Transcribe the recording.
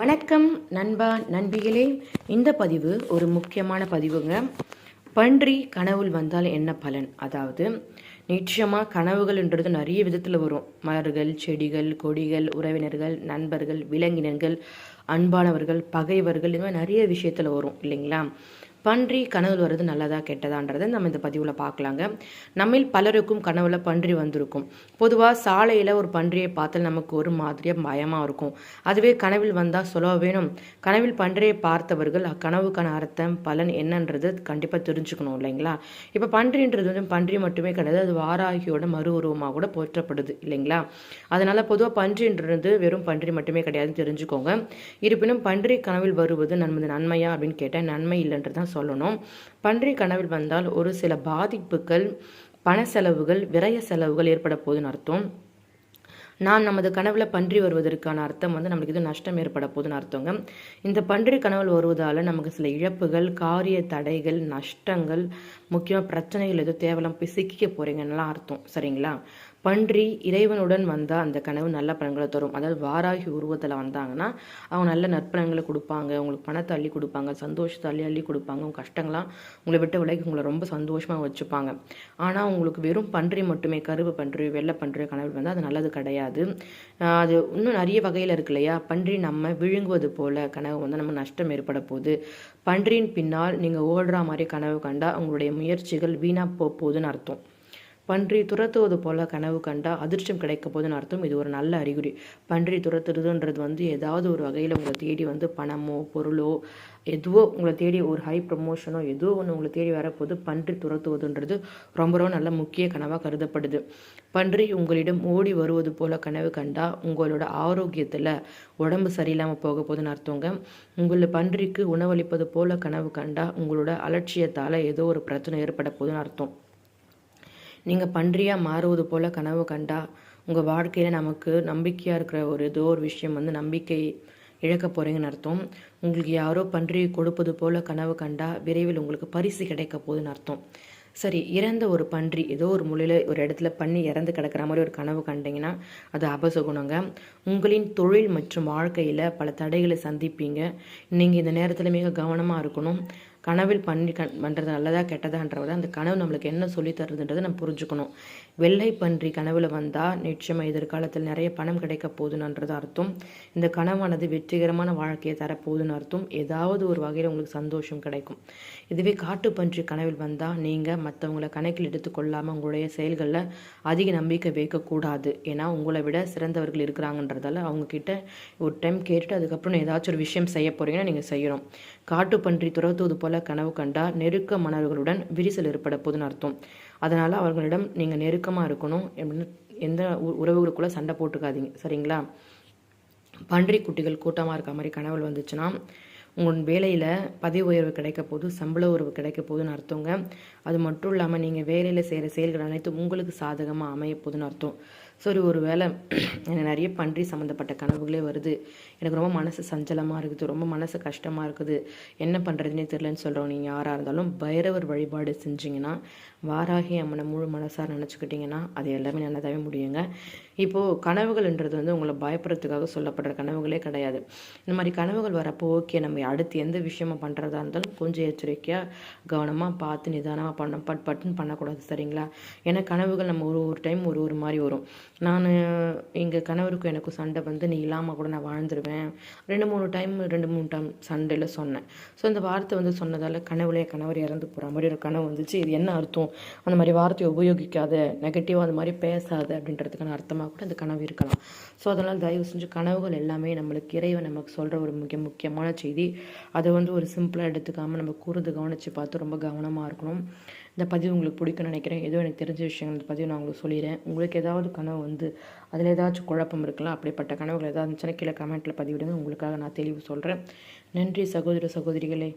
வணக்கம் நண்பா நண்பிகளே. இந்த பதிவு ஒரு முக்கியமான பதிவுங்க. பன்றி கனவுள் வந்தால் என்ன பலன்? அதாவது நிச்சயமாக கனவுகள்ன்றது நிறைய விதத்தில் வரும். மலர்கள் செடிகள் கொடிகள் உறவினர்கள் நண்பர்கள் விலங்கினர்கள் அன்பானவர்கள் பகைவர்கள் இந்த மாதிரி நிறைய விஷயத்தில் வரும் இல்லைங்களா? பன்றி கனவு வர்றது நல்லதா கெட்டதான்றதை நம்ம இந்த பதிவில் பார்க்கலாங்க. நம்மில் பலருக்கும் கனவுல பன்றி வந்திருக்கும். பொதுவாக சாலையில் ஒரு பன்றியை பார்த்தால் நமக்கு ஒரு மாதிரியாக பயமாக இருக்கும். அதுவே கனவில் வந்தால் சொல்ல வேணும்? கனவில் பன்றியை பார்த்தவர்கள் அக்கனவுக்கான அர்த்தம் பலன் என்னன்றது கண்டிப்பாக தெரிஞ்சுக்கணும் இல்லைங்களா? இப்போ பன்றின்றது வந்து பன்றி மட்டுமே கிடையாது அது வாராகியோட மறு உருவமாக கூட போற்றப்படுது இல்லைங்களா? அதனால் பொதுவாக பன்றின்றது வெறும் பன்றி மட்டுமே கிடையாதுன்னு தெரிஞ்சுக்கோங்க. இருப்பினும் பன்றி கனவில் வருவது நமது நன்மையா அப்படின்னு கேட்டால் நன்மை இல்லைன்றது தான் சொல்லணும். பன்றி கனவில் வந்தால் ஒரு சில பாதிப்புகள் பண செலவுகள் விரய செலவுகள் ஏற்பட போகுதுன்னு அர்த்தம். நான் நமது கனவுல பன்றி வருவதற்கான அர்த்தம் வந்து நம்மளுக்கு இது நஷ்டம் ஏற்பட போகுதுன்னு அர்த்தங்க. இந்த பன்றி கனவுல வருவதால் நமக்கு சில இழப்புகள் காரிய தடைகள் நஷ்டங்கள் முக்கியமாக பிரச்சனைகள் எதுவும் தேவலாம் போய் சிக்கிக்க போறீங்கன்னெலாம் அர்த்தம். சரிங்களா? பன்றி இறைவனுடன் வந்தால் அந்த கனவு நல்ல பலன்களை தரும். அதாவது வாராகி உருவத்தில் வந்தாங்கன்னா அவங்க நல்ல நற்பலன்களை கொடுப்பாங்க உங்களுக்கு பணத்தை அள்ளி கொடுப்பாங்க சந்தோஷத்தை அள்ளி அள்ளி கொடுப்பாங்க உங்கள் கஷ்டங்களாம் உங்களை விட்டு விலைக்கு உங்களை ரொம்ப சந்தோஷமாக வச்சுப்பாங்க. ஆனால் உங்களுக்கு வெறும் பன்றி மட்டுமே கருவு பன்றி வெள்ளை பன்றி கனவு வந்தால் அது நல்லது கிடையாது. அது இன்னும் நிறைய வகையில் இருக்கு இல்லையா? பன்றி நம்ம விழுங்குவது போல கனவு வந்து நம்ம நஷ்டம் ஏற்பட போகுது. பன்றியின் பின்னால் நீங்கள் ஓடுற மாதிரி கனவு கண்டா உங்களுடைய முயற்சிகள் வீணாக போகுதுன்னு அர்த்தம். பன்றி துரத்துவது போல கனவு கண்டால் அதிர்ஷ்டம் கிடைக்க போதுன்னு அர்த்தம். இது ஒரு நல்ல அறிகுறி. பன்றி துரத்துறதுன்றது வந்து ஏதாவது ஒரு வகையில் உங்களை தேடி வந்து பணமோ பொருளோ எதுவோ உங்களை தேடி ஒரு ஹை ப்ரமோஷனோ எதுவோ ஒன்று உங்களை தேடி வரப்போது பன்றி துரத்துவதுன்றது ரொம்ப ரொம்ப நல்ல முக்கிய கனவாக கருதப்படுது. பன்றி உங்களிடம் ஓடி வருவது போல கனவு கண்டா உங்களோட ஆரோக்கியத்தில் உடம்பு சரியில்லாமல் போக போதுன்னு அர்த்தங்க. உங்களை பன்றிக்கு உணவளிப்பது போல கனவு கண்டா உங்களோட அலட்சியத்தால் ஏதோ ஒரு பிரச்சனை ஏற்பட போதுன்னு அர்த்தம். நீங்கள் பன்றியாக மாறுவது போல் கனவு கண்டா உங்கள் வாழ்க்கையில் நமக்கு நம்பிக்கையாக இருக்கிற ஒரு ஏதோ ஒரு விஷயம் வந்து நம்பிக்கை இழக்க போகிறீங்கன்னு அர்த்தம். உங்களுக்கு யாரோ பன்றியை கொடுப்பது போல் கனவு கண்டா விரைவில் உங்களுக்கு பரிசு கிடைக்க போகுதுன்னு அர்த்தம். சரி இறந்த ஒரு பன்றி ஏதோ ஒரு மொழியில் ஒரு இடத்துல பண்ணி இறந்து கிடக்கிற மாதிரி ஒரு கனவு கண்டிங்கன்னா அது அபசகுணங்க. உங்களின் தொழில் மற்றும் வாழ்க்கையில் பல தடைகளை சந்திப்பீங்க. நீங்கள் இந்த நேரத்தில் மிக கவனமாக இருக்கணும். கனவில் பண்ணி கண் பண்ணுறது நல்லதா கெட்டதான்றத அந்த கனவு நம்மளுக்கு என்ன சொல்லி தருதுன்றதை நம்ம புரிஞ்சுக்கணும். வெள்ளை பன்றி கனவில் வந்தால் நிச்சயமாக எதிர்காலத்தில் நிறைய பணம் கிடைக்க போகுதுன்றது அர்த்தம். இந்த கனவானது வெற்றிகரமான வாழ்க்கையை தரப்போகுதுன்னு அர்த்தம். ஏதாவது ஒரு வகையில் உங்களுக்கு சந்தோஷம் கிடைக்கும். இதுவே காட்டு பன்றி கனவில் வந்தால் நீங்கள் மற்றவங்களை கணக்கில் எடுத்துக்கொள்ளாமல் உங்களுடைய செயல்களில் அதிக நம்பிக்கை வைக்கக்கூடாது. ஏன்னா உங்களை விட சிறந்தவர்கள் இருக்கிறாங்கன்றதால அவங்கக்கிட்ட ஒரு டைம் கேட்டுட்டு அதுக்கப்புறம் ஏதாச்சும் ஒரு விஷயம் செய்ய போகிறீங்கன்னா நீங்கள் செய்யணும். காட்டு பன்றி துரத்துவது போல கனவு கண்டால் நெருக்க மணர்களுடன் விரிசல் ஏற்பட போதுன்னு அர்த்தம். அதனால் அவர்களிடம் நீங்கள் நெருக்கமாக இருக்கணும் அப்படின்னு எந்த உறவுகளுக்குள்ளே சண்டை போட்டுக்காதீங்க. சரிங்களா? பன்றி குட்டிகள் கூட்டமாக இருக்க மாதிரி கனவுகள் வந்துச்சுன்னா உங்கள் வேலையில் பதவி உயர்வு கிடைக்க போது சம்பள உறவு கிடைக்க போதுன்னு அர்த்தங்க. அது மட்டும் இல்லாமல் நீங்கள் வேலையில் செய்கிற செயல்கள் அனைத்தும் உங்களுக்கு சாதகமாக அமைய போதுன்னு அர்த்தம். சரி ஒரு வேளை எனக்கு நிறைய பன்றி சம்மந்தப்பட்ட கனவுகளே வருது. எனக்கு ரொம்ப மனசு சஞ்சலமாக இருக்குது. ரொம்ப மனசு கஷ்டமாக இருக்குது. என்ன பண்ணுறதுனே தெரிலன்னு சொல்கிறோம் நீங்கள் யாராக இருந்தாலும் பைரவர் வழிபாடு செஞ்சிங்கன்னா வாராகி அம்மனை முழு மனசாக நினச்சிக்கிட்டிங்கன்னா அது எல்லாமே நல்லதாகவே முடியுங்க. இப்போது கனவுகள்ன்றது வந்து உங்களை பயப்படுறதுக்காக சொல்லப்படுற கனவுகளே கிடையாது. இந்த மாதிரி கனவுகள் வரப்போ ஓகே நம்ம அடுத்து எந்த விஷயமா பண்ணுறதா இருந்தாலும் கொஞ்சம் எச்சரிக்கையாக கவனமாக பார்த்து நிதானமாக பண்ண பட் பட்டுன்னு பண்ணக்கூடாது சரிங்களா? ஏன்னா கனவுகள் நம்ம ஒரு ஒரு டைம் ஒரு ஒரு மாதிரி வரும். நான் எங்கள் கணவருக்கும் எனக்கும் சண்டை வந்து நீ இல்லாமல் கூட நான் வாழ்ந்துருவேன். ரெண்டு மூணு டைம் ரெண்டு மூணு டைம் சண்டையில் சொன்னேன். ஸோ அந்த வார்த்தை வந்து சொன்னதால் கனவுலேயே கணவர் இறந்து போகிற மாதிரி ஒரு கனவு வந்துச்சு. இது என்ன அர்த்தம்? அந்த மாதிரி வார்த்தையை உபயோகிக்காத நெகட்டிவாக அந்த மாதிரி பேசாத அப்படின்றதுக்கான அர்த்தமாக கூட அந்த கனவு இருக்கலாம். ஸோ அதனால் தயவு செஞ்சு கனவுகள் எல்லாமே நம்மளுக்கு இறைவன் நமக்கு சொல்கிற ஒரு மிக முக்கியமான செய்தி. அதை வந்து ஒரு சிம்பிளாக எடுத்துக்காமல் நம்ம கூர்ந்து கவனித்து பார்த்து ரொம்ப கவனமாக இருக்கணும். இந்த பதிவு உங்களுக்கு பிடிக்கும்னு நினைக்கிறேன். ஏதோ எனக்கு தெரிஞ்ச விஷயங்கள் இந்த பதிவு நான் உங்களுக்கு சொல்லிடுறேன். உங்களுக்கு ஏதாவது கனவு வந்து அதில் ஏதாச்சும் குழப்பம் இருக்கலாம் அப்படிப்பட்ட கனவுகள் ஏதாவது இருந்துச்சுன்னா கீழே கமெண்ட்டில் பதிவிடுங்க. உங்களுக்காக நான் தெளிவு சொல்கிறேன் நன்றி சகோதர சகோதரிகளே.